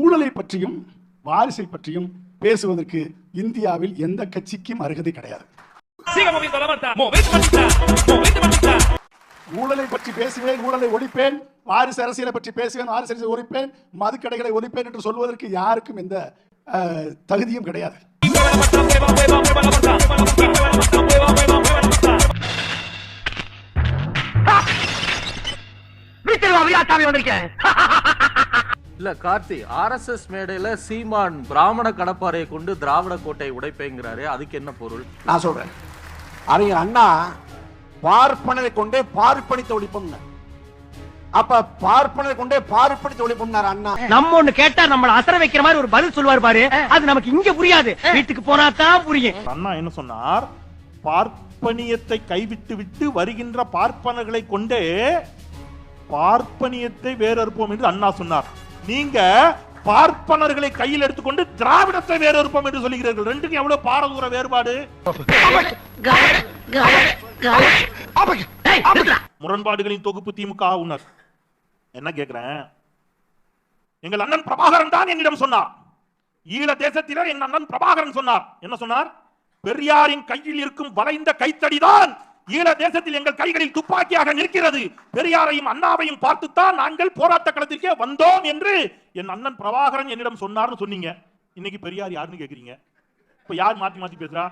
ஊழலை பற்றியும் வாரிசை பற்றியும் பேசுவதற்கு இந்தியாவில் எந்த கட்சிக்கும் அருகதை கிடையாது. ஊழலை பற்றி பேசுவேன் ஊழலை ஒழிப்பேன் வாரிசு அரசியலை பற்றி பேசுவேன் வாரிசு அரசியலை ஒழிப்பேன் மதுக்கடைகளை ஒழிப்பேன் என்று சொல்வதற்கு யாருக்கும் எந்த தகுதியும் கிடையாது. Mueva la manta. இல்ல கார்த்தி ஆர்எஸ்எஸ் மேடையில சீமான் பிராமண கடப்பாறையை கொண்டு திராவிட கோட்டை உடைப்பேங்கிறாரு அதுக்கு என்ன பொருள்? நான் சொல்றேன். அறிஞர் அண்ணா பார்ப்பனரை கொண்டே பார்ப்பனித்த ஒழிப்புங்க. அப்ப பார்ப்பனரை கொண்டே பார்ப்பனித்த ஒழிப்புனார் அண்ணா. நம்ம ஒண்ணு கேட்டா நம்மள அசர வைக்கிற மாதிரி ஒரு பதில் சொல்லுவார் பாரு. அது நமக்கு இங்க புரியாது. வீட்டுக்கு போனா தான் புரியும். அண்ணா என்ன சொன்னார்? பார்ப்பனியத்தை கைவிட்டு விட்டு வருகின்ற பார்ப்பனர்களை கொண்டே பார்ப்பனியத்தை வேறறுப்போம் என்று அண்ணா சொன்னார். நீங்க பார்ப்பனர்களை கையில் எடுத்துக்கொண்டு திராவிடத்தை வேறறுப்போம் என்று சொல்லுகிறீர்கள். ரெண்டுக்கும் எவ்வளவு பாரதூர வேறுபாடு? முரண்பாடுகளின் தொகுப்பு திமுக உணர் என்ன கேக்குறேன்? எங்கள் அண்ணன் பிரபாகரன் தான் என்னிடம் சொன்னார். ஈழ தேசத்தினர் என் அண்ணன் பிரபாகரன் சொன்னார். என்ன சொன்னார்? பெரியாரின் கையில் இருக்கும் வளைந்த கைத்தடிதான் ஈழ தேசத்தில் எங்கள் கைகளில் துப்பாக்கியாக நிற்கிறது. பெரியாரையும் அண்ணாவையும் பார்த்துத்தான் நாங்கள் போராட்ட களத்திற்கே வந்தோம் என்று என் அண்ணன் பிரபாகரன் என்னிடம் சொன்னார்னு சொன்னீங்க. இன்னைக்கு பெரியார் யாருன்னு கேக்குறீங்க? இப்ப யார் மாத்தி மாத்தி பேசுறா?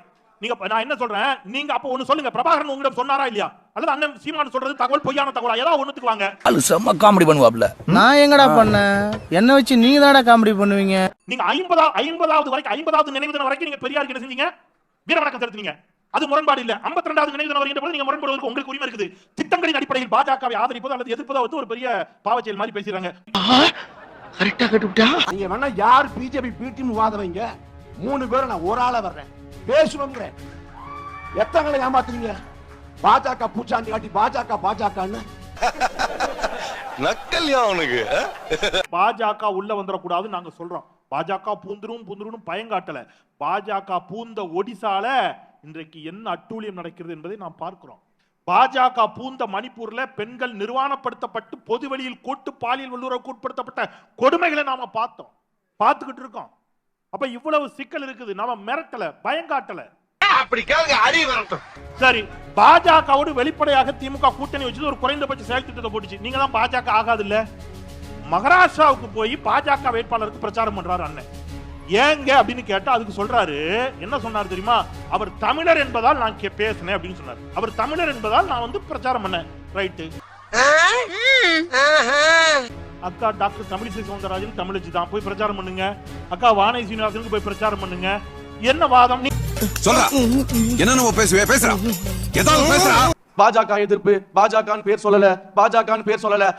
நீங்க நான் என்ன சொல்றேன்? நீங்க அப்ப ஒண்ணு சொல்லுங்க. பிரபாகரன் உங்களிடம் சொன்னாரா இல்லையா? அல்லது அண்ணன் சீமான் சொல்றது தகவல் பொய்யான தகவலா? ஏதாவது ஒண்ணுத்துக்கு வாங்க. அது செம்ம காமெடி பண்ணுவாப்ல. நான் எங்கடா பண்ணேன்? என்ன வச்சு நீங்க தானடா காமெடி பண்ணுவீங்க? நீங்க ஐம்பதா ஐம்பதாவது வரைக்கும் ஐம்பதாவது நினைவு தினம் வரைக்கும் நீங்க பெரியாருக்கு என்ன செஞ்சீங்க. வீர வணக்கம் செலுத்துனீங்க. அது முரண்பாடு இல்ல. 52வது ரெண்டாவது நினைவு தினம் வருகின்ற போது நீங்க முரண்படுவதற்கு உங்களுக்கு உரிமை இருக்குது. திட்டங்களின் அடிப்படையில் பாஜகவை ஆதரிப்பதோ அல்லது எதிர்ப்பதோ வந்து ஒரு பெரிய பாவச்செயல் மாதிரி பேசுறாங்க கரெக்டா கட்டுவிட்டா? நீங்க வேணா யார் பிஜேபி பிடிஎம் வாதவங்க. மூணு பேரும் நான் ஒரு ஆளா வர்றேன். பேசுவோங்கிறேன் எத்தங்களை ஏமாத்துறீங்க? பாஜக பூச்சாண்டி காட்டி பாஜக பாஜகன்னு. நக்கல்யா அவனுக்கு? பாஜக உள்ள வந்துடக்கூடாது நாங்க சொல்றோம். பாஜக பூந்துரும் பூந்துரும் பயங்காட்டல. பாஜக பூந்த ஒடிசால இன்றைக்கு என்ன அட்டூழியம் நடக்கிறது என்பதை நாம் பார்க்கிறோம். பாஜக பூந்த மணிப்பூர்ல பெண்கள் நிர்வாணப்படுத்தப்பட்டு பொது வெளியில் கூட்டு பாலியல் வல்லுறவுக்கு உட்படுத்தப்பட்ட கொடுமைகளை நாம பார்த்தோம். பார்த்துக்கிட்டு இருக்கோம். அப்ப இவ்வளவு சிக்கல் இருக்குது. நாம மிரட்டல பயங்காட்டல. சரி பாஜகவோடு வெளிப்படையாக திமுக கூட்டணி வச்சது ஒரு குறைந்தபட்ச செயல் திட்டத்தை போட்டுச்சு. நீங்க தான் பாஜக ஆகாது இல்ல மகாராஷ்டிராவுக்கு போய் பாஜக வேட்பாளருக்கு பிரச்சாரம் பண்றாரு அண்ணன். ஏங்க அப்படின்னு கேட்டா அதுக்கு சொல்றாரு என்ன சொன்னார் தெரியுமா? அவர் தமிழர் என்பதால் நான் கே- பேசினேன் அப்படின்னு சொன்னார். அவர் தமிழர் என்பதால் நான் வந்து பிரச்சாரம் பண்ணேன். ரைட்டு. அக்கா டாக்டர் தமிழிசை சவுந்தரராஜன் தமிழச்சி தான். போய் பிரச்சாரம் பண்ணுங்க. அக்கா வானதி சீனிவாசனுக்கு போய் பிரச்சாரம் பண்ணுங்க. என்ன வாதம்? நீ சொல்றா. என்ன நம்ம பேசுவே? பேசுறா. ஏதாவது பேசுறா. பாஜக எதிர்ப்பு பாஜகன்னு பேர் சொல்லல பாஜகன்னு பேர் சொல்லல.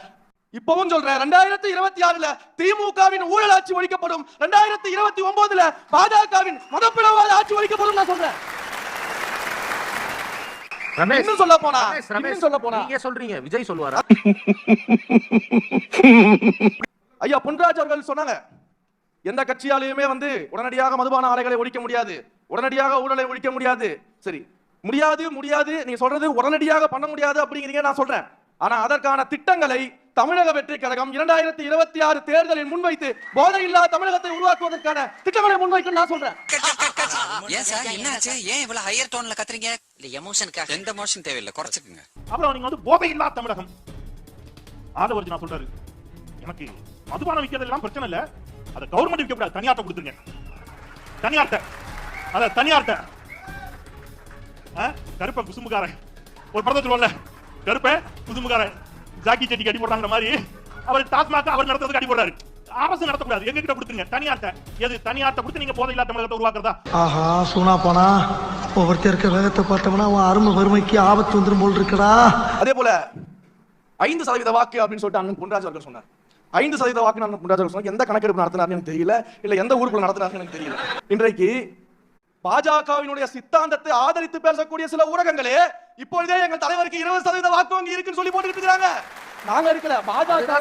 இப்பவும் சொல்றேன் ரெண்டாயிரத்தி இருபத்தி ஆறுல திமுகவின் ஊழல் ஆட்சி ஒழிக்கப்படும். ரெண்டாயிரத்தி இருபத்தி ஒன்பதுல பாஜகவின் மதப்பிளவாத ஆட்சி ஒழிக்கப்படும் நான் சொல்றேன். இன்னும் சொல்ல போனா இன்னும் சொல்ல போனா. நீங்க சொல்றீங்க விஜய் சொல்லுவாரா? ஐயா பொன்ராஜ் அவர்கள் சொன்னாங்க எந்த கட்சியாலையுமே வந்து உடனடியாக மதுபான ஆலைகளை ஒழிக்க முடியாது. உடனடியாக ஊழலை ஒழிக்க முடியாது. சரி முடியாது முடியாது நீங்க சொல்றது உடனடியாக பண்ண முடியாது அப்படிங்கிறீங்க நான் சொல்றேன். ஆனா அதற்கான திட்டங்களை தமிழக வெற்றி கழகம் இரண்டாயிரத்தி இருபத்தி ஆறு தேர்தலில் முன்வைத்து போதையில்லா தமிழகத்தை உருவாக்குவதற்கான திட்டங்களை முன்வைக்கும் நான் சொல்றேன். ஏன் சார்? என்னாச்சு? ஏன் இவ்வளவு ஹையர் டோன்ல கத்துறீங்க? இல்ல எமோஷனுக்காக எந்த எமோஷன் தேவையில்லை குறைச்சுக்குங்க. அப்புறம் நீங்க வந்து போதையில்லா தமிழகம். ஆதவர்ஜி நான் சொல்றாரு. எனக்கு மதுபானம் விற்கிறதெல்லாம் பிரச்சனை இல்ல. அதை கவர்மெண்ட் விற்க கூடாது தனியார்ட்ட கொடுத்துருங்க. தனியார்ட்ட. அத தனியார்ட்ட. ஆ? கருப்பன் குசும்புக்காரன் ஒரு படத்தை சொல்லுவோம்ல. கருப்பன் குசும்புக்காரன் ஜாக்கி செட்டிக்கு அடி போடுறாங்கிற மாதிரி அவர் டாஸ்மாக் அவர் நடத்துறதுக்கு அடி போடுறாரு. அரசு நடத்தக்கூடாது. எங்க கிட்ட கொடுத்துருங்க. தனியார்ட்ட. எது? தனியார்ட்ட கொடுத்து நீங்க போதையில்லா தமிழகத்தை உருவாக்குறதா? ஆஹா சூனா போனா ஒவ்வொருத்தர் இருக்க வேகத்தை பார்த்தோம்னா அவன் அருமை வறுமைக்கு ஆபத்து வந்துரும் போல் இருக்கடா. அதே போல ஐந்து சதவீத வாக்கு அப்படின்னு சொல்லிட்டு அண்ணன் பொன்ராஜ் அவர்கள் சொன்னார். ஐந்து சதவீத வாக்கு அண்ணன் பொன்ராஜ் அவர்கள் சொன்னார். எந்த கணக்கெடுப்பு நடத்தினார்னு எனக்கு தெரியல. இல்ல எந்த ஊருக்குள்ள நடத்தினார்னு எனக்கு தெரியல. இன்றைக்கு பாஜகவினுடைய சித்தாந்தத்தை ஆதரித்து பேசக்கூடிய சில ஊடகங்களே இப்பொழுதே எங்கள் தலைவருக்கு இருபது சதவீத வாக்கு வங்கி இருக்குன்னு சொல்லி போட்டுக்கிட்டு இருக்காங்க நாங்க இருக்கல பாஜக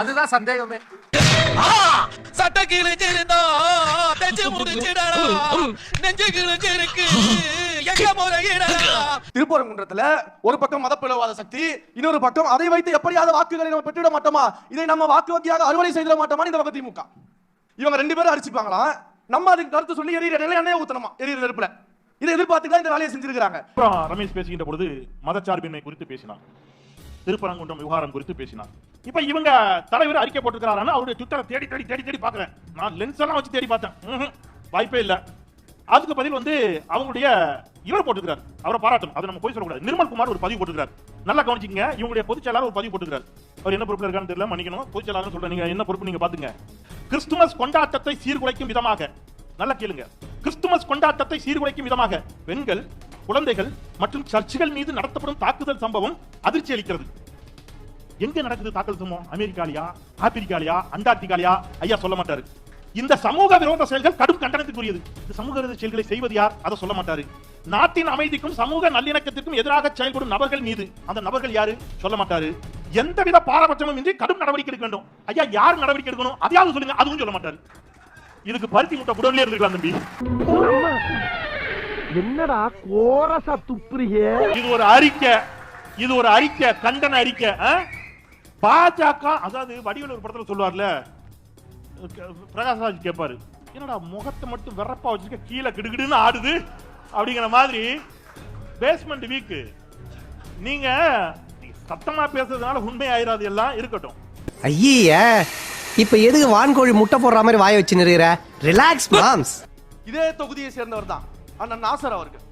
அதுதான் சந்தேகமே. சட்ட கீழே திருப்பரங்குன்றத்துல ஒரு பக்கம் மதப்பிளவாத சக்தி இன்னொரு பக்கம் அதை வைத்து எப்படியாவது வாக்குகளை நம்ம பெற்றுவிட மாட்டோமா? இதை நம்ம வாக்கு வங்கியாக அறுவடை செய்திட மாட்டோமா இந்த பக்கம் திமுக. இவங்க ரெண்டு பேரும் அடிச்சுப்பாங்களாம். நம்ம அதுக்கு கருத்து சொல்லி எரியிற நிலையில எண்ணெய் ஊத்தணுமா? எரியிற நெருப்புல. இதை எதிர்பார்த்து தான் இந்த வேலையை செஞ்சிருக்காங்க அப்புறம் ரமேஷ் பேசுகின்ற பொழுது மதச்சார்பின்மை குறித்து பேசினார். திருப்பரங்குன்றம் விவகாரம் குறித்து பேசினார். இப்ப இவங்க தலைவர் அறிக்கை போட்டுக்கிறாரான்னு அவருடைய ட்விட்டரை தேடி தேடி தேடி தேடி பாக்குறேன் நான் லென்ஸ் எல்லாம் வச்சு தேடி பார்த்தேன். வாய்ப்பே இல்ல. அதுக்கு பதில் வந்து அவங்களுடைய இவர் போட்டுக்கிறார் அவரை பாராட்டும் அதை நம்ம போய் சொல்லக்கூடாது. நிர்மல் குமார் ஒரு பதிவு போட்டுக்கிறார் நல்லா கவனிச்சிங்க இவங்களுடைய பொதுச்செயலாளர் ஒரு பதிவு போட்டுக்கிறார் அவர் என்ன பொறுப்பில் இருக்கான்னு தெரியல மன்னிக்கணும். பொதுச்செயலாளர் சொல்றேன். நீங்க என்ன பொறுப்பு நீங்க பாத்துங்க கிறிஸ்துமஸ் கொண்டாட்டத்தை சீர்குலைக்கும் விதமாக. நல்லா கேளுங்க. கிறிஸ்துமஸ் கொண்டாட்டத்தை சீர்குலைக்கும் விதமாக பெண்கள் குழந்தைகள் மற்றும் சர்ச்சுகள் மீது நடத்தப்படும் தாக்குதல் சம்பவம் அதிர்ச்சி அளிக்கிறது. எங்க நடக்குது தாக்குதல் சம்பவம்? அமெரிக்காலியா ஆப்பிரிக்காலியா அண்டார்டிகாலியா? ஐயா சொல்ல மாட்டாரு. இந்த சமூக விரோத செயல்கள் கடும் கண்டனத்துக்குரியது. இந்த சமூக விரோத செயல்களை செய்வது யார்? அதை சொல்ல மாட்டாரு. நாட்டின் அமைதிக்கும் சமூக நல்லிணக்கத்திற்கும் எதிராக செயல்படும் நபர்கள் மீது. அந்த நபர்கள் யாரு? சொல்ல மாட்டாரு. எந்தவித பாரபட்சமும் இன்றி கடும் நடவடிக்கை எடுக்க வேண்டும். ஐயா யார் நடவடிக்கை எடுக்கணும்? அதையாவது சொல்லுங்க. அதுவும் சொல்ல மாட்டாரு. இதுக்கு பருத்தி முட்டை குடல்லே இருந்துக்கலாம் தம்பி. என்னடா கோரசா துப்புறியே இது ஒரு அறிக்கை. இது ஒரு அறிக்கை. கண்டன அறிக்கை? பாஜக அதாவது வடிவேலு ஒரு படத்துல சொல்லுவார்ல பிரகாஷ்ராஜ் கேட்பாரு என்னடா முகத்தை மட்டும் வெறப்பா வச்சிருக்க கீழே கிடுகிடுன்னு ஆடுது? அப்படிங்கிற மாதிரி பேஸ்மெண்ட் வீக்கு நீங்க சத்தமா பேசுறதுனால உண்மை ஆயிராது எல்லாம் இருக்கட்டும். ஐய இப்ப எதுக்கு வான்கோழி முட்டை போடுற மாதிரி வாய வச்சு நிறுகிற ரிலாக்ஸ் மாம்ஸ் இதே தொகுதியை சேர்ந்தவர் தான் அண்ணன் நாசர் அவர்கள்.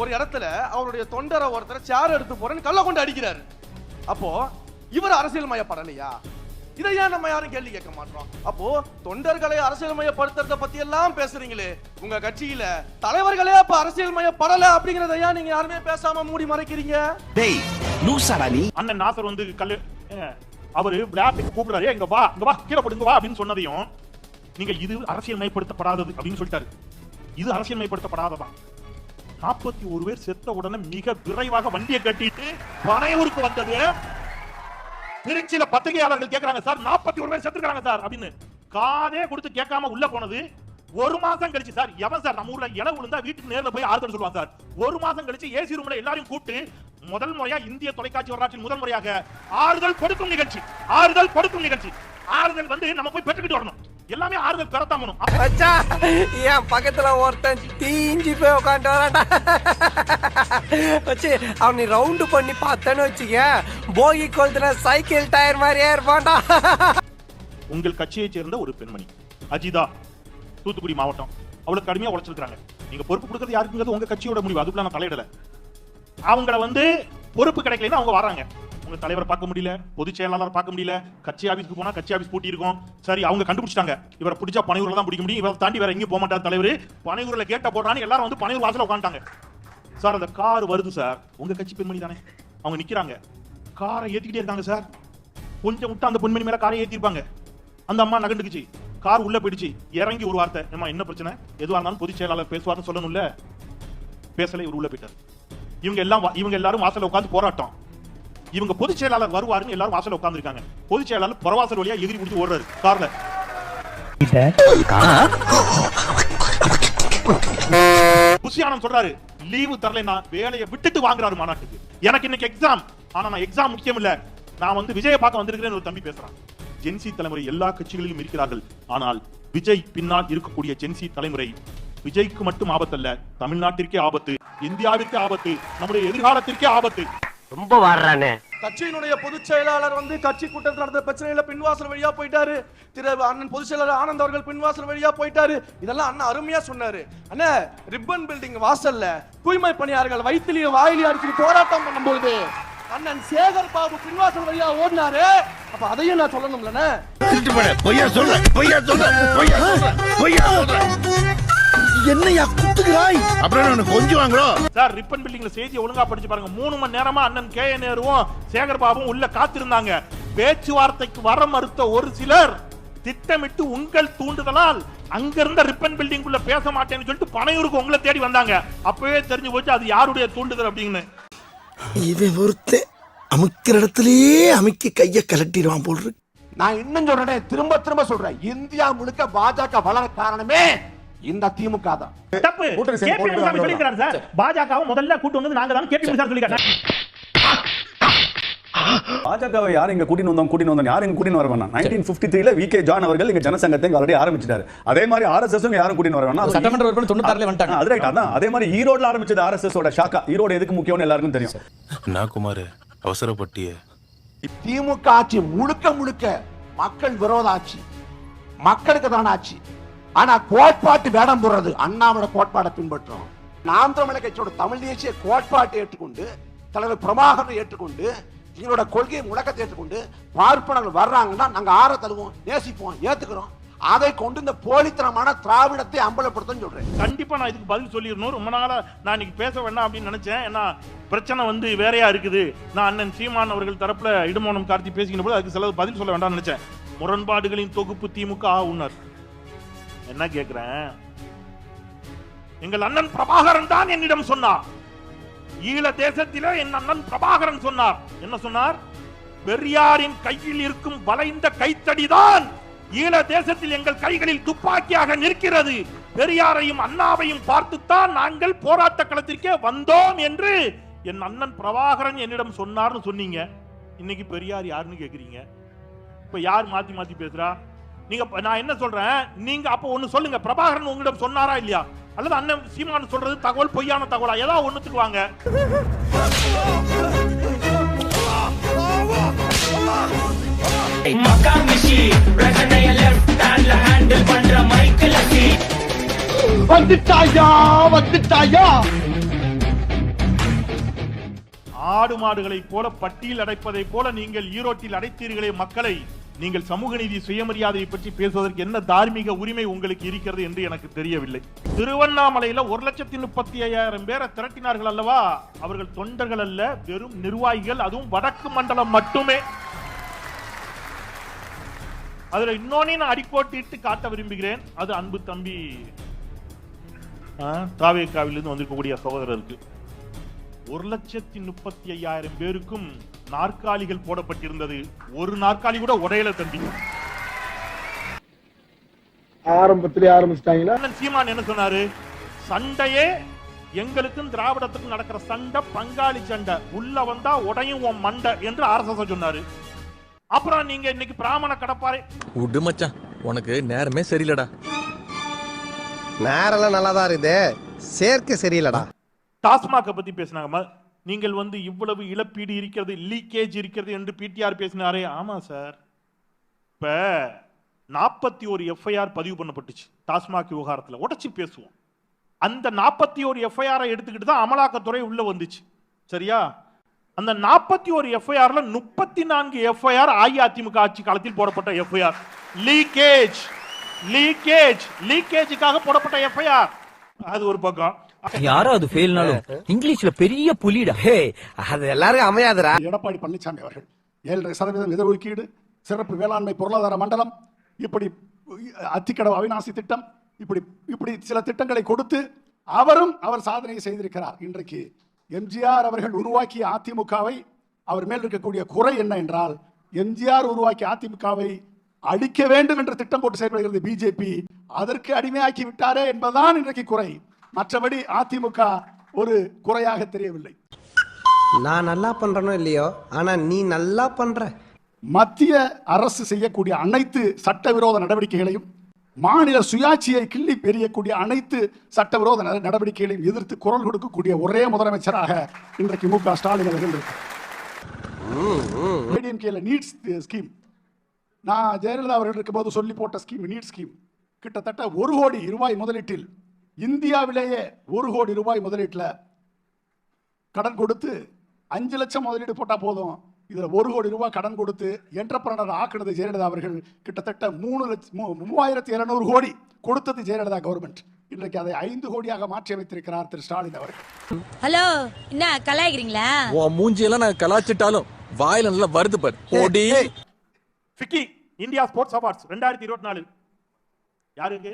ஒரு இடத்துல அவருடைய தொண்டரை ஒருத்தர் சேர் எடுத்து போறேன்னு கள்ள கொண்டு அடிக்கிறாரு. அப்போ இவர் அரசியல் மயப்படலையா? இதை ஏன் நம்ம யாரும் கேள்வி கேட்க மாட்டோம்? அப்போ தொண்டர்களை அரசியல் மயப்படுத்துறத பத்தி எல்லாம் பேசுறீங்களே. உங்க கட்சியில தலைவர்களே அப்ப அரசியல் மயப்படல அப்படிங்கறத ஏன் நீங்க யாருமே பேசாம மூடி மறைக்கிறீங்க? டேய் லூசாடா நீ அண்ணன் நாசர் வந்து கல்லு அவரு விளையாட்டுக்கு கூப்பிடுறாரு. "ஏய், இங்க வா இங்க வா கீழே போடுங்க வா அப்படின்னு சொன்னதையும் நீங்க இது அரசியல் மயப்படுத்தப்படாதது அப்படின்னு சொல்லிட்டாரு. இது அரசியல் மயப்படுத்தப்படாததான் நாற்பத்தி ஒரு பேர் செத்த உடனே மிக விரைவாக வண்டியை கட்டிட்டு பனையூருக்கு வந்தது. திருச்சியில பத்திரிகையாளர்கள் கேக்குறாங்க சார் நாற்பத்தி ஒரு பேர் செத்துருக்காங்க சார் அப்படின்னு காதே கொடுத்து கேட்காம உள்ள போனது. ஒரு மாசம் கழிச்சு சார் எவன் சார் நம்ம ஊர்ல இலை விழுந்தா வீட்டுக்கு நேர்ல போய் ஆறுதல் சொல்லுவாங்க சார்? ஒரு மாசம் கழிச்சு ஏசி ரூம்ல எல்லாரையும் கூப்பிட்டு முதல் முறையா இந்திய தொலைக்காட்சி வரலாற்றில் முதல் முறையாக ஆறுதல் கொடுக்கும் நிகழ்ச்சி ஆறுதல் கொடுக்கும் நிகழ்ச்சி. ஆறுதல் வந்து நம்ம போய் பெற்றுக்கிட்டு வரணும். எல்லாமே ஆறுதல் அப்ப என் பக்கத்துல ஒருத்தன் தீஞ்சு போய் உட்காந்து வரான்டா. வச்சு அவனை ரவுண்டு பண்ணி பார்த்தேன்னு வச்சுக்க போகி கொளுத்துன சைக்கிள் டயர் மாதிரியே இருப்பான்டா உங்கள் கட்சியைச் சேர்ந்த ஒரு பெண்மணி அஜிதா. தூத்துக்குடி மாவட்டம். அவ்வளவு கடுமையா உழைச்சிருக்காங்க நீங்க பொறுப்பு கொடுக்கறது யாருக்குங்கிறது உங்க கட்சியோட முடிவு. அதுக்குள்ள நான் தலையிடல. அவங்கள வந்து பொறுப்பு கிடைக்கலன்னு அவங்க வராங்க. உங்க தலைவரை பார்க்க முடியல பொதுச் செயலாளர் பார்க்க முடியல கட்சி ஆபீஸ்க்கு போனா கட்சி ஆபீஸ் பூட்டி இருக்கும் சரி அவங்க கண்டுபிடிச்சிட்டாங்க. இவரை பிடிச்சா பனையூர்ல தான் பிடிக்க முடியும். இவரை தாண்டி வேற எங்கேயும் போக மாட்டார் தலைவர். பனையூர்ல கேட்ட போடுறான்னு எல்லாரும் வந்து பனையூர் வாசல உட்காந்துட்டாங்க. சார் அந்த கார் வருது சார். உங்க கட்சி பெண்மணி தானே. அவங்க நிக்கிறாங்க. காரை ஏத்திக்கிட்டே இருக்காங்க சார். கொஞ்சம் விட்டு அந்த பெண்மணி மேல காரை ஏத்திருப்பாங்க அந்த அம்மா நகண்டுக்குச்சு. கார் உள்ள போயிடுச்சு. இறங்கி ஒரு வார்த்தை. ஏமா என்ன பிரச்சனை? எதுவா இருந்தாலும் பொதுச் செயலாளர் பேசுவார்னு சொல்லணும்ல. பேசல இவர் உள்ள போயிட்டார். இவங்க எல்லாம் வா- இவங்க எல்லாரும் வாசல்ல உட்காந்து போராட்டம். இவங்க பொதுச் செயலாளர் வருவாருன்னு எல்லாரும் வாசல உட்கார்ந்து இருக்காங்க பொதுச் செயலாளர் புறவாசல் வழியா எகிரி முடிச்சு ஓடுறாரு கார்ல. புசியானம் சொல்றாரு லீவு தரலைன்னா வேலையை விட்டுட்டு வாங்குறாரு மாநாட்டுக்கு. எனக்கு இன்னைக்கு எக்ஸாம் ஆனா நான் எக்ஸாம் முக்கியம் இல்ல. நான் வந்து விஜய பார்க்க வந்திருக்கிறேன்னு ஒரு தம்பி பேசுறான். ஜென்சி தலைமுறை எல்லா கட்சிகளிலும் இருக்கிறார்கள். ஆனால் விஜய் பின்னால் இருக்கக்கூடிய ஜென்சி தலைமுறை விஜய்க்கு மட்டும் ஆபத்தல்ல. தமிழ்நாட்டிற்கே ஆபத்து இந்தியாவிற்கே ஆபத்து நம்முடைய எதிர்காலத்திற்கே ஆபத்து. ரொம்ப வாடுறானே கட்சியினுடைய பொதுச் செயலாளர் வந்து கட்சி கூட்டத்தில் நடந்த பிரச்சனையில பின்வாசல் வழியா போயிட்டாரு. திரு அண்ணன் பொதுச் செயலாளர் ஆனந்த் அவர்கள் பின்வாசல் வழியா போயிட்டாரு. இதெல்லாம் அண்ணன் அருமையா சொன்னாரு. அண்ணா ரிப்பன் பில்டிங் வாசல்ல தூய்மை பணியாளர்கள் வயிற்றுலயும் வாயிலையும் அடிச்சு போராட்டம் பண்ணும்போது அண்ணன் சேகர் பாபு பின்வாசல் வழியா ஓடினாரு. அப்ப அதையும் நான் சொல்லணும்லண்ணே. பொய்யா சொல்ற. பொய்யா சொல்ற. பொய்யா சொல்ற. பொய்யா என்னையா குத்துக்கிறாய் அப்புறம் நான் கொஞ்சம் வாங்குறோம் சார் ரிப்பன் பில்டிங்ல செய்தியை ஒழுங்கா படிச்சு பாருங்க. மூணு மணி நேரமா அண்ணன் கே. நேருவும் சேகர் பாபுவும் உள்ள காத்திருந்தாங்க. பேச்சுவார்த்தைக்கு வர மறுத்த ஒரு சிலர் திட்டமிட்டு உங்கள் தூண்டுதலால் அங்க இருந்த ரிப்பன் பில்டிங் உள்ள பேச மாட்டேன்னு சொல்லிட்டு பனையூருக்கு உங்களை தேடி வந்தாங்க. அப்பவே தெரிஞ்சு போச்சு அது யாருடைய தூண்டுதல் அப்படின்னு. இவன் ஒருத்தன் அமுக்கிற இடத்துலயே அமுக்கி கைய கலட்டிடுவான் போல் இருக்கு. நான் இன்னும் சொல்றேன் திரும்ப திரும்ப சொல்றேன். இந்தியா முழுக்க பாஜக வளர காரணமே இந்த திமுக தான். தப்பு. கே பி முனுசாமி சொல்லியிருக்கிறார் சார். பாஜகவை முதல்ல கூட்டு வந்தது நாங்க தான் கே பி முனுசாமி சொல்லியிருக்காரு. பாஜகவை யார் இங்க கூட்டின்னு வந்தோம் கூட்டின்னு வந்தோம் யார் இங்க கூட்டின்னு வர வேணாம் நைன்டீன் பிப்டி த்ரீல வி கே ஜான் அவர்கள் இங்க ஜனசங்கத்தை ஆல்ரெடி ஆரம்பிச்சிட்டாரு. அதே மாதிரி ஆர்எஸ்எஸ் யாரும் கூட்டின்னு வர வேணாம் சட்டமன்ற உறுப்பினர் தொண்ணூத்தாறுல வந்துட்டாங்க. அது ரைட் அதான். அதே மாதிரி ஈரோட்ல ஆரம்பிச்சது ஆர்எஸ்எஸ் ஓட ஷாக்கா. ஈரோடு எதுக்கு முக்கியம்னு எல்லாருக்கும் தெரியும். நான் குமார்? அவசரப்பட்டிய. திமுக ஆட்சி முழுக்க முழுக்க மக்கள் விரோத ஆட்சி. மக்களுக்கு தான ஆட்சி. ஆனா கோட்பாட்டு வேடம் போடுறது அண்ணாவோட கோட்பாடை பின்பற்றோம் நாம் தமிழர் கட்சியோட தமிழ் தேசிய கோட்பாட்டை ஏற்றுக்கொண்டு தலைவர் பிரபாகரனை ஏற்றுக்கொண்டு எங்களோட கொள்கையை முழக்கத்தை ஏற்றுக்கொண்டு பார்ப்பனர்கள் வர்றாங்கன்னா நாங்கள் ஆற தழுவோம் நேசிப்போம் ஏற்றுக்கிறோம் அதை கொண்டு இந்த போலித்தனமான திராவிடத்தை அம்பலப்படுத்தும் சொல்றேன். கண்டிப்பா நான் இதுக்கு பதில் சொல்லிடணும். ரொம்ப நாளா நான் இன்னைக்கு பேச வேண்டாம் அப்படின்னு நினைச்சேன். ஏன்னா பிரச்சனை வந்து வேறையா இருக்குது. நான் அண்ணன் சீமான் அவர்கள் தரப்புல இடுமோனம் கார்த்தி பேசிக்கிற போது அதுக்கு சில பதில் சொல்ல வேண்டாம்னு நினைச்சேன். முரண்பாடுகளின் தொகுப்பு திமுக உணர் என்ன கேக்குறேன்? எங்கள் அண்ணன் பிரபாகரன் தான் என்னிடம் சொன்னார். ஈழ தேசத்திலே என் அண்ணன் பிரபாகரன் சொன்னார். என்ன சொன்னார்? பெரியாரின் கையில் இருக்கும் வளைந்த கைத்தடிதான் ஈழ தேசத்தில் எங்கள் கைகளில் துப்பாக்கியாக நிற்கிறது. பெரியாரையும் அண்ணாவையும் பார்த்துத்தான் நாங்கள் போராட்ட களத்திற்கே வந்தோம் என்று என் அண்ணன் பிரபாகரன் என்னிடம் சொன்னார்னு சொன்னீங்க. இன்னைக்கு பெரியார் யாருன்னு கேக்குறீங்க? இப்ப யார் மாத்தி மாத்தி பேசுறா? நீங்க நான் என்ன சொல்றேன்? நீங்க அப்ப ஒண்ணு சொல்லுங்க. பிரபாகரன் உங்களிடம் சொன்னாரா இல்லையா? அல்லது அண்ணன் சீமான் சொல்றது தகவல் பொய்யான தகவலா? ஏதாவது ஒண்ணுத்துக்கு வாங்க. வந்துட்டாயா? வந்துட்டாயா? ஆடு மாடுகளை போல பட்டியல் அடைப்பதை போல நீங்கள் ஈரோட்டில் அடைத்தீர்களே மக்களை. நீங்கள் சமூக நீதி சுயமரியாதையை பற்றி பேசுவதற்கு என்ன தார்மீக உரிமை உங்களுக்கு இருக்கிறது என்று எனக்கு தெரியவில்லை. திருவண்ணாமலையில ஒரு லட்சத்தி முப்பத்தி ஐயாயிரம் பேரை திரட்டினார்கள் அல்லவா? அவர்கள் தொண்டர்கள் அல்ல வெறும் நிர்வாகிகள் அதுவும் வடக்கு மண்டலம் மட்டுமே. அதுல இன்னொன்னு நான் அடிக்கோட்டிட்டு காட்ட விரும்புகிறேன். அது அன்பு தம்பி தாவேக்காவிலிருந்து வந்திருக்கக்கூடிய சகோதரருக்கு. ஒரு லட்சத்தி முப்பத்தி ஐயாயிரம் பேருக்கும் நாற்காலிகள் போடப்பட்டிருந்தது. ஒரு நாற்காலி கூட உடையல தம்பி. ஆரம்பத்திலே ஆரம்பிச்சிட்டாங்களா? சீமான் என்ன சொன்னாரு? சண்டையே எங்களுக்கும் திராவிடத்துக்கும் நடக்கிற சண்டை பங்காளி சண்டை. உள்ள வந்தா உடையும் உன் மண்டை என்று ஆர்எஸ்எஸ் சொன்னாரு. அப்புறம் நீங்க இன்னைக்கு பிராமண கடப்பாரை விடு மச்சான் உனக்கு நேரமே சரியில்லடா. நேரெல்லாம் நல்லா தான் இருக்குது. சேர்க்கை சரியில்லடா. டாஸ்மாக பத்தி பேசினாங்க. நீங்கள் வந்து இவ்வளவு இழப்பீடு இருக்கிறது லீக்கேஜ் இருக்கிறது என்று பிடிஆர் பேசினாரே. ஆமாம் சார் இப்போ நாற்பத்தி ஒரு எஃப்ஐஆர் பதிவு பண்ணப்பட்டுச்சு டாஸ்மாக் விவகாரத்தில். உடச்சி பேசுவோம். அந்த நாற்பத்தி ஒரு எஃப்ஐஆரை எடுத்துக்கிட்டு தான் அமலாக்கத்துறை உள்ளே வந்துச்சு. சரியா? அந்த நாற்பத்தி ஒரு எஃப்ஐஆர்ல முப்பத்தி நான்கு எஃப்ஐஆர் அஇஅதிமுக ஆட்சி காலத்தில் போடப்பட்ட எஃப்ஐஆர் லீக்கேஜ் லீக்கேஜ் லீக்கேஜுக்காக போடப்பட்ட எஃப்ஐஆர் அது ஒரு பக்கம். யாரும் அது ஃபெயில்னாலும் இங்கிலீஷ்ல பெரிய புலிடா. ஹே அது எல்லாரும் அமையாதுடா. எடப்பாடி பழனிசாமி அவர்கள் ஏழரை சதவீதம் இடஒதுக்கீடு சிறப்பு வேளாண்மை பொருளாதார மண்டலம் இப்படி அத்திக்கடவு அவிநாசி திட்டம் இப்படி இப்படி சில திட்டங்களை கொடுத்து அவரும் அவர் சாதனை செய்திருக்கிறார். இன்றைக்கு எம்ஜிஆர் அவர்கள் உருவாக்கிய அதிமுகவை அவர் மேல் இருக்கக்கூடிய குறை என்ன என்றால் எம்ஜிஆர் உருவாக்கிய அதிமுகவை அழிக்க வேண்டும் என்ற திட்டம் போட்டு செயல்படுகிறது பிஜேபி. அதற்கு அடிமையாக்கி விட்டாரே என்பதுதான் இன்றைக்கு குறை. மற்றபடி அதிமுக ஒரு குறையாக தெரியவில்லை. நான் நல்லா பண்றனோ இல்லையோ? ஆனா நீ நல்லா பண்ற. மத்திய அரசு செய்யக்கூடிய அனைத்து சட்டவிரோத நடவடிக்கைகளையும் மாநில சுயாட்சியை கிள்ளி பெரியக்கூடிய அனைத்து சட்டவிரோத நட- நடவடிக்கைகளையும் எதிர்த்து குரல் கொடுக்கக்கூடிய ஒரே முதலமைச்சராக இன்றைக்கு மு க ஸ்டாலின் அவர்கள் இருக்கார். நீட்ஸ் ஸ்கீம் நான் ஜெயலலிதா அவர்கள் இருக்கும்போது சொல்லி போட்ட ஸ்கீம் நீட் ஸ்கீம் கிட்டத்தட்ட ஒரு கோடி ரூபாய் முதலீட்டில் இந்தியாவிலேயே ஒரு கோடி ரூபாய் முதலீட்டில் கடன் கொடுத்து அஞ்சு லட்சம் முதலீடு போட்டா போதும். இதுல ஒரு கோடி ரூபாய் கடன் கொடுத்து என்டர்பிரனர் ஆக்குனது ஜெயலலிதா அவர்கள் கிட்டத்தட்ட மூணு லட்சம் மூவாயிரத்தி இருநூறு கோடி கொடுத்தது ஜெயலலிதா கவர்மெண்ட் இன்றைக்கு அதை ஐந்து கோடியாக மாற்றி அமைத்திருக்கிறார் திரு ஸ்டாலின் அவர்கள். ஹலோ என்ன கலாய்க்கிறீங்களா? உன் மூஞ்சியெல்லாம் நான் கலாச்சிட்டாலும் வாயில நல்லா வருது பாரு. ஓடி ஃபிக்கி இந்தியா ஸ்போர்ட்ஸ் அவார்ட்ஸ் ரெண்டாயிரத்தி இருபத்தி நாலு யாருக்கு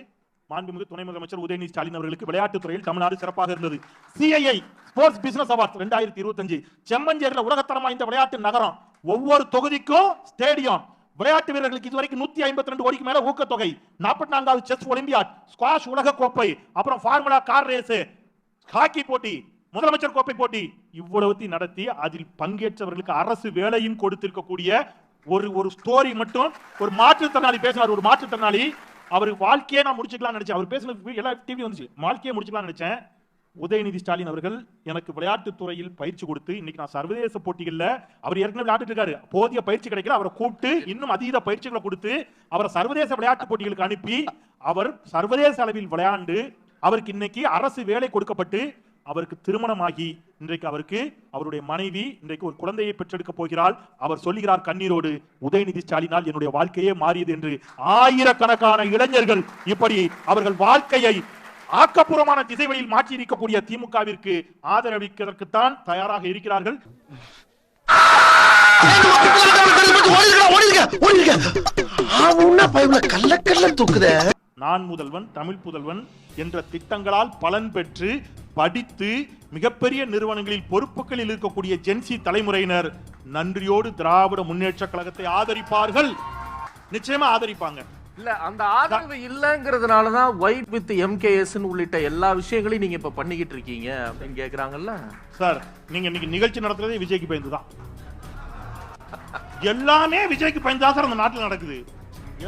மாண்புமிகு துணை முதலமைச்சர் உதயநிதி ஸ்டாலின் அவர்களுக்கு விளையாட்டுத் துறையில் தமிழ்நாடு சிறப்பாக இருந்தது. சிஐஐ ஸ்போர்ட்ஸ் பிசினஸ் அவார்ட்ஸ் ரெண்டாயிரத்தி இருபத்தஞ்சு. செம்மஞ்சேரியில் உலகத்தரம் வாய்ந்த விளையாட்டு நகரம். ஒவ்வொரு தொகுதிக்கும் ஸ்டேடியம் விளையாட்டு வீரர்களுக்கு இதுவரைக்கும் நூத்தி ஐம்பத்தி ரெண்டு கோடிக்கு மேல ஊக்கத்தொகை. நாற்பத்தி நான்காவது செஸ் ஒலிம்பியாட் ஸ்குவாஷ் உலக கோப்பை அப்புறம் ஃபார்முலா கார் ரேஸ் ஹாக்கி போட்டி முதலமைச்சர் கோப்பை போட்டி. இவ்வளவுத்தையும் நடத்தி அதில் பங்கேற்றவர்களுக்கு அரசு வேலையும் கொடுத்திருக்கக்கூடிய ஒரு ஒரு ஸ்டோரி மட்டும் ஒரு மாற்றுத்திறனாளி பேசினார் ஒரு மாற்றுத்திறனாளி அவர் வாழ்க்கையே நான் முடிச்சுக்கலாம் நினைச்சேன். அவர் பேசின எல்லா டிவி வந்துச்சு. வாழ்க்கையை முடிச்சுக்கலாம் நினைச்சேன். உதயநிதி ஸ்டாலின் அவர்கள் எனக்கு விளையாட்டுத் துறையில் பயிற்சி கொடுத்து இன்னைக்கு நான் சர்வதேச போட்டிகளில் அவர் ஏற்கனவே விளையாட்டு இருக்காரு. போதிய பயிற்சி கிடைக்கல. அவரை கூப்பிட்டு இன்னும் அதீத பயிற்சிகளை கொடுத்து அவரை சர்வதேச விளையாட்டு போட்டிகளுக்கு அனுப்பி அவர் சர்வதேச அளவில் விளையாண்டு அவருக்கு இன்னைக்கு அரசு வேலை கொடுக்கப்பட்டு அவருக்கு திருமணமாகி இன்றைக்கு அவருக்கு அவருடைய மனைவி இன்றைக்கு ஒரு குழந்தையை பெற்றெடுக்க போகிறாள். அவர் சொல்லுகிறார் கண்ணீரோடு உதயநிதி ஸ்டாலினால் என்னுடைய வாழ்க்கையே மாறியது என்று ஆயிரக்கணக்கான இளைஞர்கள் இப்படி அவர்கள் வாழ்க்கையை ஆக்கப்பூர்வமான திசைகளில் மாற்றி இருக்கக்கூடிய திமுகவிற்கு ஆதரவிப்பதற்குத்தான் தயாராக இருக்கிறார்கள். நான் முதல்வன் தமிழ் புதல்வன் என்ற திட்டங்களால் பலன் பெற்று படித்து மிகப்பெரிய நிறுவனங்களில் பொறுப்புகளில் இருக்கக்கூடிய ஜென்சி தலைமுறையினர் நன்றியோடு திராவிட முன்னேற்ற கழகத்தை ஆதரிப்பார்கள். நிச்சயமா ஆதரிப்பாங்க. இல்ல அந்த ஆதரவு இல்லங்கிறதுனால தான் ஒயிட் வித் எம்கேஎஸ் உள்ளிட்ட எல்லா விஷயங்களையும் நீங்க இப்ப பண்ணிக்கிட்டு இருக்கீங்க அப்படின்னு கேக்குறாங்கல்ல? சார் நீங்க இன்னைக்கு நிகழ்ச்சி நடத்துறதே விஜய்க்கு பயந்து தான். எல்லாமே விஜய்க்கு பயந்து தான் சார் அந்த நாட்டில் நடக்குது.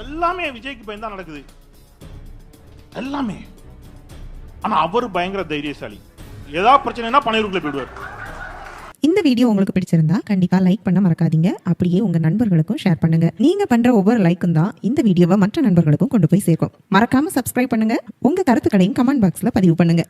எல்லாமே விஜய்க்கு பயந்து தான் நடக்குது. எல்லாமே. ஆனா அவர் பயங்கர தைரியசாலி. ஏதாவது பிரச்சனைனா பனையூருக்குள்ள போயிடுவார். இந்த வீடியோ உங்களுக்கு பிடிச்சிருந்தா கண்டிப்பா லைக் பண்ண மறக்காதீங்க. அப்படியே உங்க நண்பர்களுக்கும் ஷேர் பண்ணுங்க. நீங்க பண்ற ஒவ்வொரு லைக்கும் தான் இந்த வீடியோவை மற்ற நண்பர்களுக்கும் கொண்டு போய் சேர்க்கும். மறக்காம சப்ஸ்கிரைப் பண்ணுங்க. உங்க கருத்துக்களையும் கமெண்ட் பாக்ஸ்ல பதிவு பண்ணுங்க.